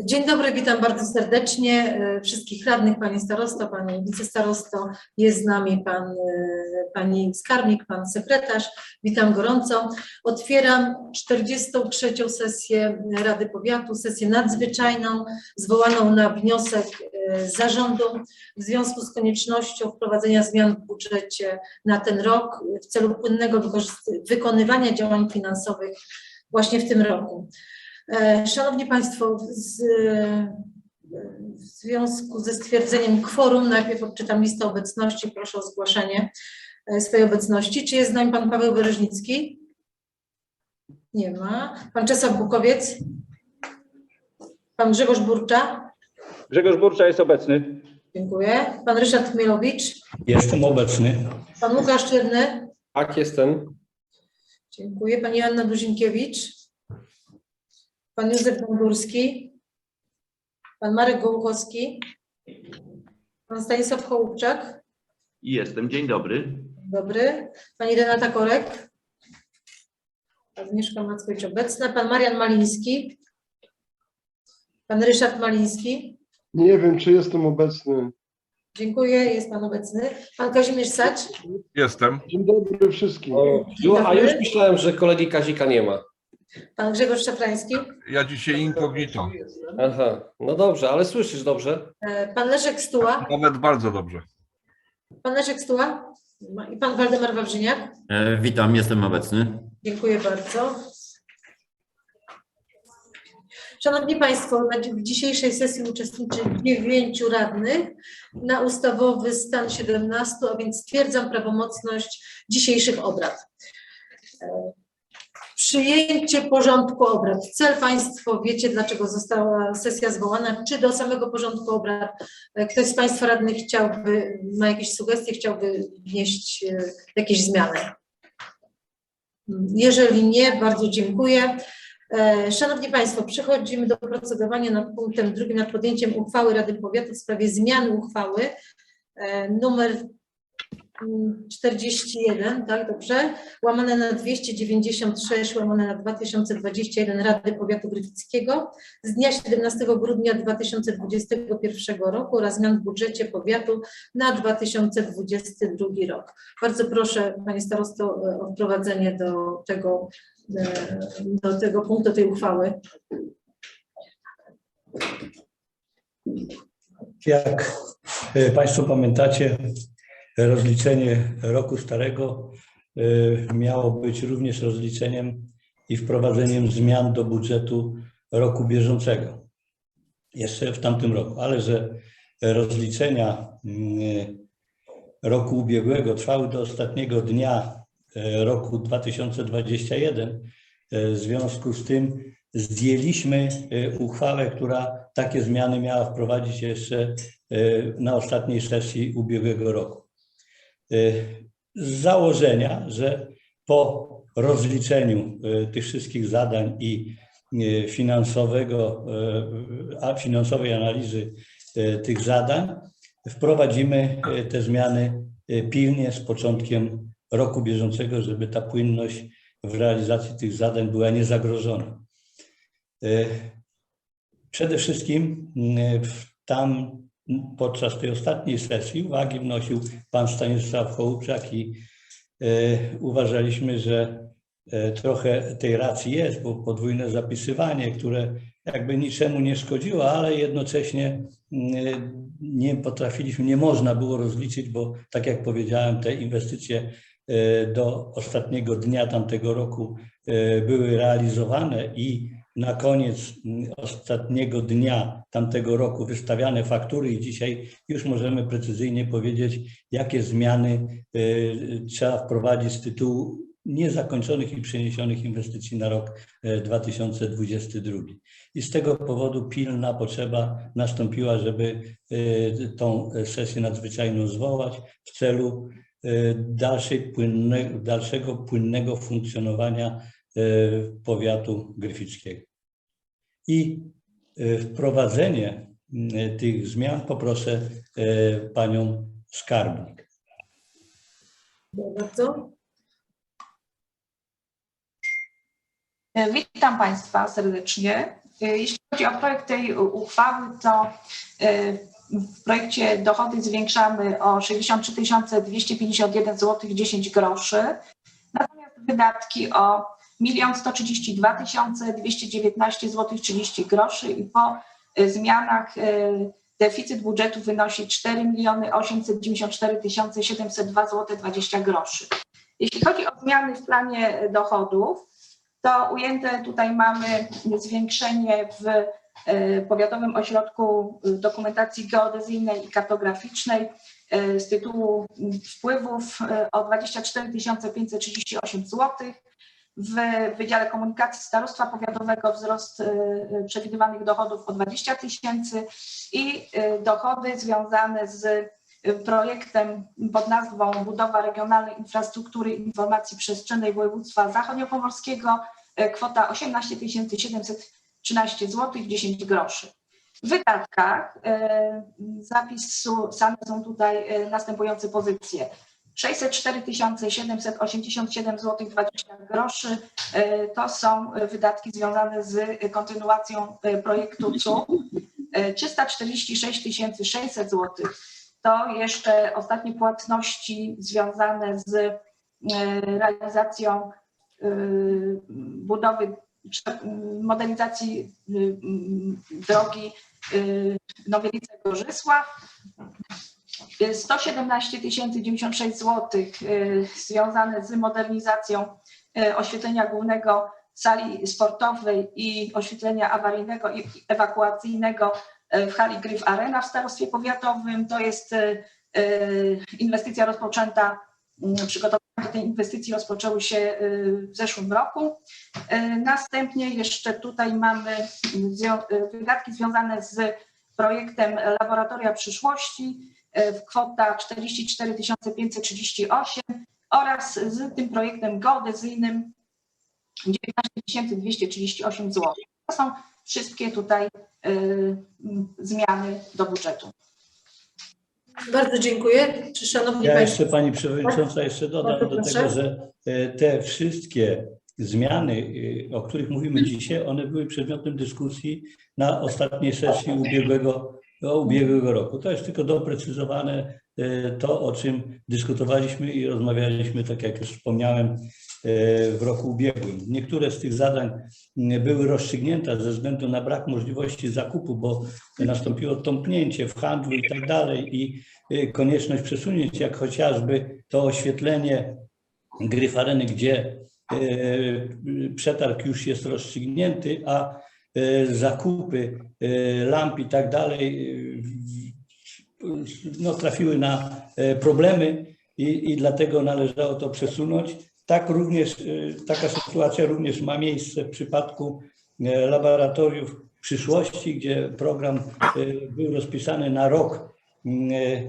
Dzień dobry, witam bardzo serdecznie e, wszystkich radnych, Pani Starosto, Pani Wicestarosto, jest z nami Pan, e, Pani Skarbnik, Pan Sekretarz, witam gorąco. Otwieram 43. sesję Rady Powiatu, sesję nadzwyczajną zwołaną na wniosek e, zarządu w związku z koniecznością wprowadzenia zmian w budżecie na ten rok w celu płynnego wykonywania działań finansowych właśnie w tym roku. E, Szanowni Państwo, z, w związku ze stwierdzeniem kworum, najpierw odczytam listę obecności, proszę o zgłaszanie e, swojej obecności. Czy jest z nami Pan Paweł Wyraźnicki? Nie ma. Pan Czesław Bukowiec? Pan Grzegorz Burcza? Grzegorz Burcza jest obecny. Dziękuję. Pan Ryszard Chmielowicz? Jestem obecny. Pan Łukasz Czyrny? Tak, jestem. Dziękuję. Pani Anna Duzinkiewicz? Pan Józef Dąbrowski? Pan Marek Gołuchowski? Pan Stanisław Hołubczak? Jestem, dzień dobry. Dobry. Pani Renata Korek? Agnieszka Mackowicz obecna. Pan Marian Maliński? Pan Ryszard Maliński? Nie wiem, czy jestem obecny. Dziękuję, jest Pan obecny. Pan Kazimierz Sacz? Jestem. Dzień dobry wszystkim. O, ju- a już myślałem, że kolegi Kazika nie ma. Pan Grzegorz Szafrański? Ja dzisiaj inkognito. Aha, no dobrze, ale słyszysz dobrze? E, Pan Leszek Stuła? Nawet bardzo dobrze. Pan Leszek Stuła? I Pan Waldemar Wawrzyniak? E, witam, jestem obecny. Dziękuję bardzo. Szanowni Państwo, na dzi- w dzisiejszej sesji uczestniczy dziewięciu radnych na ustawowy stan 17, a więc stwierdzam prawomocność dzisiejszych obrad. E, Przyjęcie porządku obrad. Cel Państwo wiecie, dlaczego została sesja zwołana. Czy do samego porządku obrad e, ktoś z Państwa radnych chciałby, ma jakieś sugestie, chciałby wnieść e, jakieś zmiany? Jeżeli nie, bardzo dziękuję. E, Szanowni Państwo, przechodzimy do procedowania nad punktem drugim, nad podjęciem uchwały Rady Powiatu w sprawie zmiany uchwały numer mm, 41, tak dobrze, łamane na 296, łamane na 2021 Rady Powiatu Gryfickiego z dnia 17 grudnia 2021 roku oraz zmian w budżecie powiatu na 2022 rok. Bardzo proszę Panie Starosto e, o wprowadzenie do tego, e, do tego punktu tej uchwały. Jak e, Państwo pamiętacie, rozliczenie roku starego e, miało być również rozliczeniem i wprowadzeniem zmian do budżetu roku bieżącego. Jeszcze w tamtym roku, ale że rozliczenia mm, roku ubiegłego trwały do ostatniego dnia e, roku 2021, e, w związku z tym zdjęliśmy uchwałę, która takie zmiany miała wprowadzić jeszcze na ostatniej sesji ubiegłego roku. E, Z założenia, że po rozliczeniu e, tych wszystkich zadań i e, finansowego, a finansowej analizy tych zadań, wprowadzimy te zmiany pilnie z początkiem roku bieżącego, żeby ta płynność w realizacji tych zadań była niezagrożona. Przede wszystkim tam podczas tej ostatniej sesji uwagi wnosił pan Stanisław Hołczak i e, uważaliśmy, że e, trochę tej racji jest, bo podwójne zapisywanie, które jakby niczemu nie szkodziło, ale jednocześnie mm, nie potrafiliśmy, nie można było rozliczyć, bo tak jak powiedziałem, te inwestycje e, do ostatniego dnia tamtego roku były realizowane i na koniec mm, ostatniego dnia tamtego roku wystawiane faktury i dzisiaj już możemy precyzyjnie powiedzieć, jakie zmiany y, trzeba wprowadzić z tytułu niezakończonych i przeniesionych inwestycji na rok e, 2022. I z tego powodu pilna potrzeba nastąpiła, żeby y, tą sesję nadzwyczajną zwołać w celu dalszej płynne, dalszego płynnego funkcjonowania powiatu gryfickiego. I y, wprowadzenie y, tych zmian poproszę y, panią skarbnik. Bardzo. Witam Państwa serdecznie. Y, Jeśli chodzi o projekt tej uchwały, to y, w projekcie dochody zwiększamy o 63 251 zł 10 groszy, natomiast wydatki o 1 132 219 zł 30 groszy i po y, zmianach y, deficyt budżetu wynosi 4 894 702 zł 20 groszy. Jeśli chodzi o zmiany w planie dochodów, to ujęte tutaj mamy zwiększenie w e, Powiatowym Ośrodku Dokumentacji Geodezyjnej i Kartograficznej e, z tytułu wpływów e, o 24 538 zł. W Wydziale Komunikacji Starostwa Powiatowego wzrost e, przewidywanych dochodów o 20 tysięcy i e, dochody związane z projektem pod nazwą Budowa Regionalnej Infrastruktury Informacji Przestrzennej Województwa Zachodniopomorskiego kwota 18 713 zł 10 groszy. W wydatkach e, zapisane są tutaj następujące pozycje. 604 787 zł 20 groszy e, to są wydatki związane z kontynuacją e, projektu CUP. E, 346 600 zł to jeszcze ostatnie płatności związane z e, realizacją budowy, modernizacji drogi Nowielice Gorzysław. E, 117 096 zł związane z modernizacją e, oświetlenia głównego sali sportowej i oświetlenia awaryjnego i ewakuacyjnego e, w hali Gryf Arena w starostwie powiatowym. To jest e, inwestycja rozpoczęta, m, przygotowania do tej inwestycji rozpoczęły się w zeszłym roku. Następnie jeszcze tutaj mamy wydatki związane z projektem Laboratoria Przyszłości w kwota 44 538 oraz z tym projektem geodezyjnym 19 238 zł. To są wszystkie tutaj y, m, zmiany do budżetu. Bardzo dziękuję. Czy szanowni Ja państwo, jeszcze Pani Przewodnicząca jeszcze dodam Bardzo do proszę. tego, że e, te wszystkie zmiany, e, o których mówimy dzisiaj, one były przedmiotem dyskusji na ostatniej sesji ubiegłego, ubiegłego roku. To jest tylko doprecyzowane e, to, o czym dyskutowaliśmy i rozmawialiśmy, tak jak już wspomniałem, e, w roku ubiegłym. Niektóre z tych zadań były rozstrzygnięte ze względu na brak możliwości zakupu, bo nastąpiło tąpnięcie w handlu i tak dalej i y, konieczność przesunięć, jak chociażby to oświetlenie Gryf Areny, gdzie przetarg już jest rozstrzygnięty, a zakupy y, lamp i tak dalej y, no, trafiły na y, problemy i, i dlatego należało to przesunąć. Tak również, y, taka sytuacja również ma miejsce w przypadku y, laboratoriów przyszłości, gdzie program y, był rozpisany na rok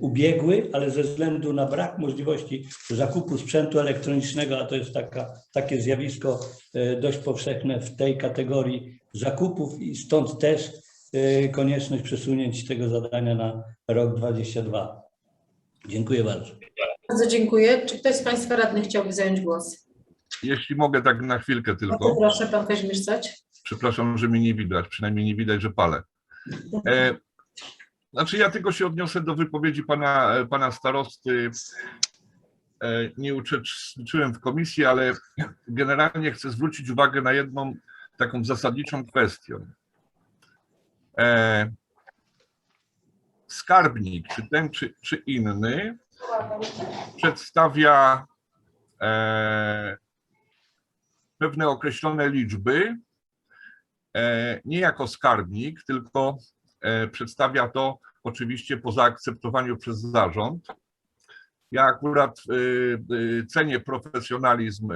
ubiegły, ale ze względu na brak możliwości zakupu sprzętu elektronicznego, a to jest taka, takie zjawisko e, dość powszechne w tej kategorii zakupów i stąd też e, konieczność przesunięć tego zadania na rok 22. Dziękuję bardzo. bardzo dziękuję. Czy ktoś z państwa radnych chciałby zająć głos? Jeśli mogę tak na chwilkę Bardzo tylko. proszę, pan Kazimierz. Przepraszam, że mnie nie widać, przynajmniej nie widać, że palę. E, znaczy ja tylko się odniosę do wypowiedzi pana, pana starosty. E, nie uczestniczyłem w komisji, ale generalnie chcę zwrócić uwagę na jedną taką zasadniczą kwestię. E, skarbnik, czy ten, czy, czy inny, przedstawia e, pewne określone liczby, nie jako skarbnik, tylko przedstawia to oczywiście po zaakceptowaniu przez zarząd. Ja akurat y, y, cenię profesjonalizm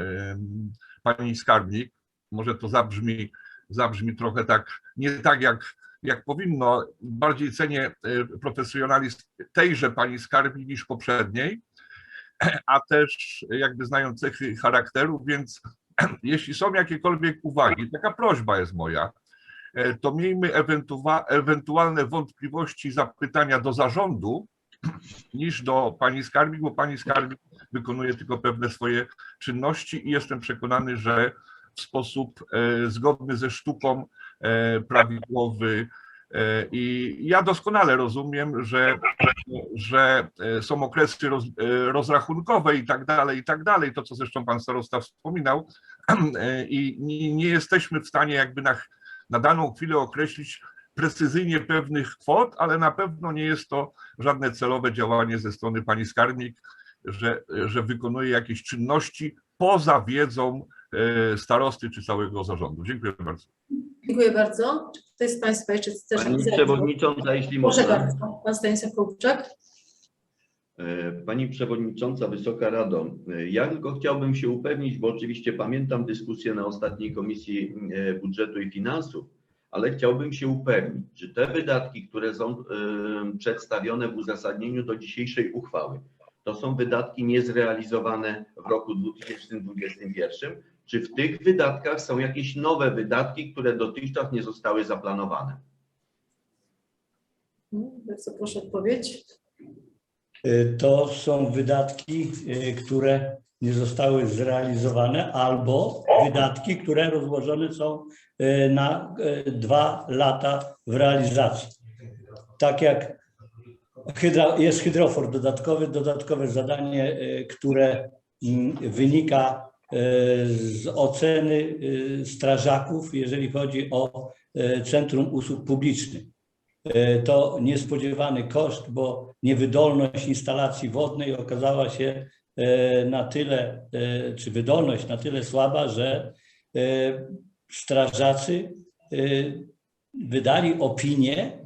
pani skarbnik. Może to zabrzmi, zabrzmi trochę tak, nie tak jak, jak powinno. Bardziej cenię profesjonalizm tejże pani skarbnik niż poprzedniej, a też jakby znają cechy charakteru, więc jeśli są jakiekolwiek uwagi, taka prośba jest moja, e, to miejmy ewentua- ewentualne wątpliwości, zapytania do zarządu niż do pani skarbnik, bo pani skarbnik wykonuje tylko pewne swoje czynności i jestem przekonany, że w sposób e, zgodny ze sztuką e, prawidłowy. E, I ja doskonale rozumiem, że, że e, są okresy roz, e, rozrachunkowe i tak dalej, i tak dalej, to co zresztą pan starosta wspominał, E, i nie jesteśmy w stanie jakby na, na daną chwilę określić precyzyjnie pewnych kwot, ale na pewno nie jest to żadne celowe działanie ze strony pani skarbnik, że, że wykonuje jakieś czynności poza wiedzą e, starosty czy całego zarządu. Dziękuję bardzo. Dziękuję bardzo. Czy ktoś z Państwa jeszcze chce Pani zabrać głos? Przewodnicząca, jeśli Proszę można. bardzo. Pan Stanisław Kołczak. E, Pani Przewodnicząca, Wysoka Rado, e, ja tylko chciałbym się upewnić, bo oczywiście pamiętam dyskusję na ostatniej Komisji e, Budżetu i Finansów, ale chciałbym się upewnić, czy te wydatki, które są przedstawione w uzasadnieniu do dzisiejszej uchwały, to są wydatki niezrealizowane w roku 2021, czy w tych wydatkach są jakieś nowe wydatki, które dotychczas nie zostały zaplanowane? Hmm, Bardzo proszę odpowiedź. Y, To są wydatki, y, które nie zostały zrealizowane, albo wydatki, które rozłożone są y, na dwa lata w realizacji. Tak jak jest hydrofor dodatkowy, dodatkowe zadanie, które mm, wynika z oceny strażaków, jeżeli chodzi o Centrum Usług Publicznych. E, to niespodziewany koszt, bo niewydolność instalacji wodnej okazała się e, na tyle, e, czy wydolność na tyle słaba, że strażacy wydali opinię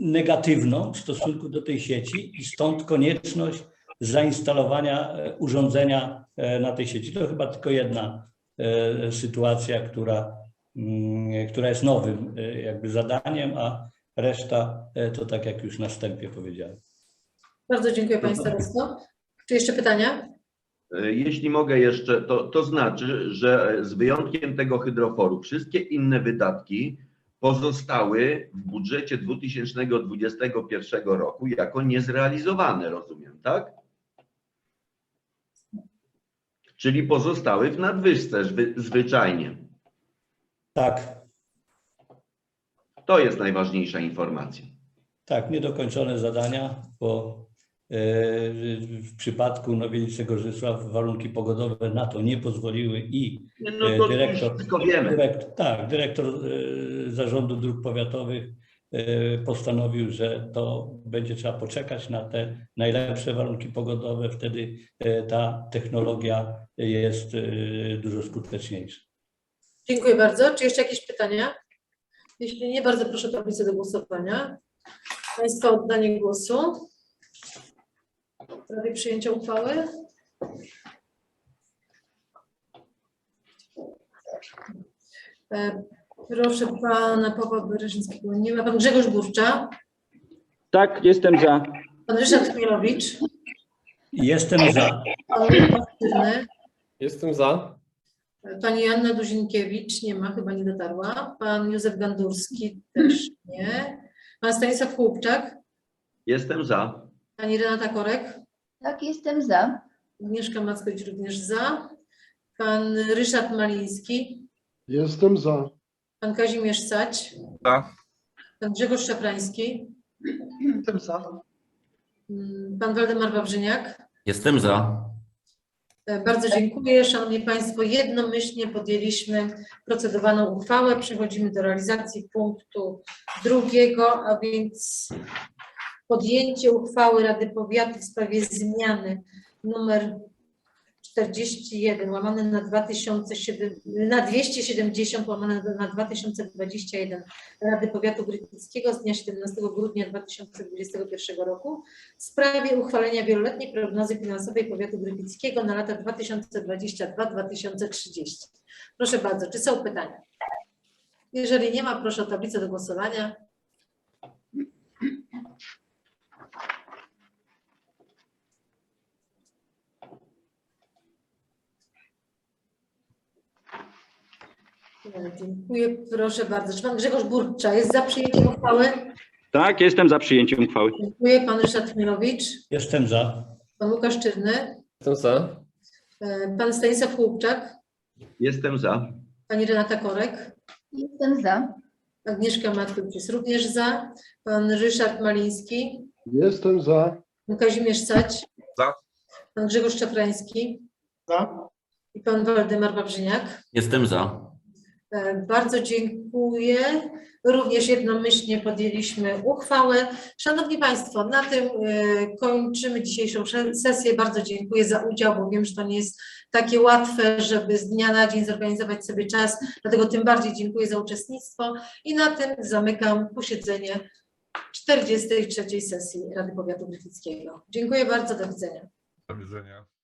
negatywną w stosunku do tej sieci i stąd konieczność zainstalowania urządzenia na tej sieci. To chyba tylko jedna sytuacja, która która jest nowym e, jakby zadaniem, a reszta e, to tak jak już na wstępie powiedziałem. Bardzo dziękuję Pani Starosto. Czy jeszcze pytania? E, Jeśli mogę jeszcze, to, to znaczy, że z wyjątkiem tego hydroforu, wszystkie inne wydatki pozostały w budżecie 2021 roku jako niezrealizowane, rozumiem, tak? Czyli pozostały w nadwyżce zwy, zwyczajnie. Tak, To jest najważniejsza informacja. tak, niedokończone zadania, bo e, w przypadku Nowielicy Gorzysław warunki pogodowe na to nie pozwoliły i No E, to już dyrektor- wszystko wiemy. Dyrektor, tak, dyrektor e, Zarządu Dróg Powiatowych postanowił, że to będzie trzeba poczekać na te najlepsze warunki pogodowe, wtedy ta technologia jest dużo skuteczniejsza. Dziękuję bardzo. Czy jeszcze jakieś pytania? Jeśli nie, bardzo proszę tablicę do głosowania. Państwa oddanie głosu. W sprawie przyjęcia uchwały. E, Proszę pana Pawła Bereżyńskiego. Nie ma pan Grzegorz Burcza, Tak, jestem za. pan Ryszard Chmielowicz, Jestem za. pan Jestem za. Pani Anna Duzinkiewicz, nie ma, chyba nie dotarła. Pan Józef Gandurski też nie. Pan Stanisław Chłopczak, Jestem za. pani Renata Korek, Tak, jestem za. Agnieszka Mackowicz również za. Pan Ryszard Maliński, Jestem za. pan Kazimierz Sać, Za. pan Grzegorz Szaprański, Jestem za. mm, pan Waldemar Wawrzyniak. Jestem za. E, Bardzo dziękuję. Szanowni Państwo, jednomyślnie podjęliśmy procedowaną uchwałę. Przechodzimy do realizacji punktu drugiego, a więc podjęcie uchwały Rady Powiatu w sprawie zmiany numer 41 łamane na 2007, na 270 łamane na 2021 Rady Powiatu Gryfickiego z dnia 17 grudnia 2021 roku w sprawie uchwalenia wieloletniej prognozy finansowej powiatu gryfickiego na lata 2022-2030. Proszę bardzo, czy są pytania? Jeżeli nie ma, proszę o tablicę do głosowania. Dziękuję, proszę bardzo. Czy pan Grzegorz Burcza jest za przyjęciem uchwały? Tak, jestem za przyjęciem uchwały. Dziękuję. Pan Ryszard Chmielowicz, Jestem za. pan Łukasz Czyrny, Jestem za. e, pan Stanisław Chłopczak, Jestem za. pani Renata Korek, Jestem za. Agnieszka Matkiewicz jest również za. Pan Ryszard Maliński. Jestem za. Pan Kazimierz Sać. Za. Pan Grzegorz Czaprański. Za. I pan Waldemar Wawrzyniak. Jestem za. E, Bardzo dziękuję. Również jednomyślnie podjęliśmy uchwałę. Szanowni Państwo, na tym e, kończymy dzisiejszą sesję. Bardzo dziękuję za udział, bo wiem, że to nie jest takie łatwe, żeby z dnia na dzień zorganizować sobie czas. Dlatego tym bardziej dziękuję za uczestnictwo i na tym zamykam posiedzenie 43. sesji Rady Powiatu Gryfickiego. Dziękuję bardzo. Do widzenia. Do widzenia.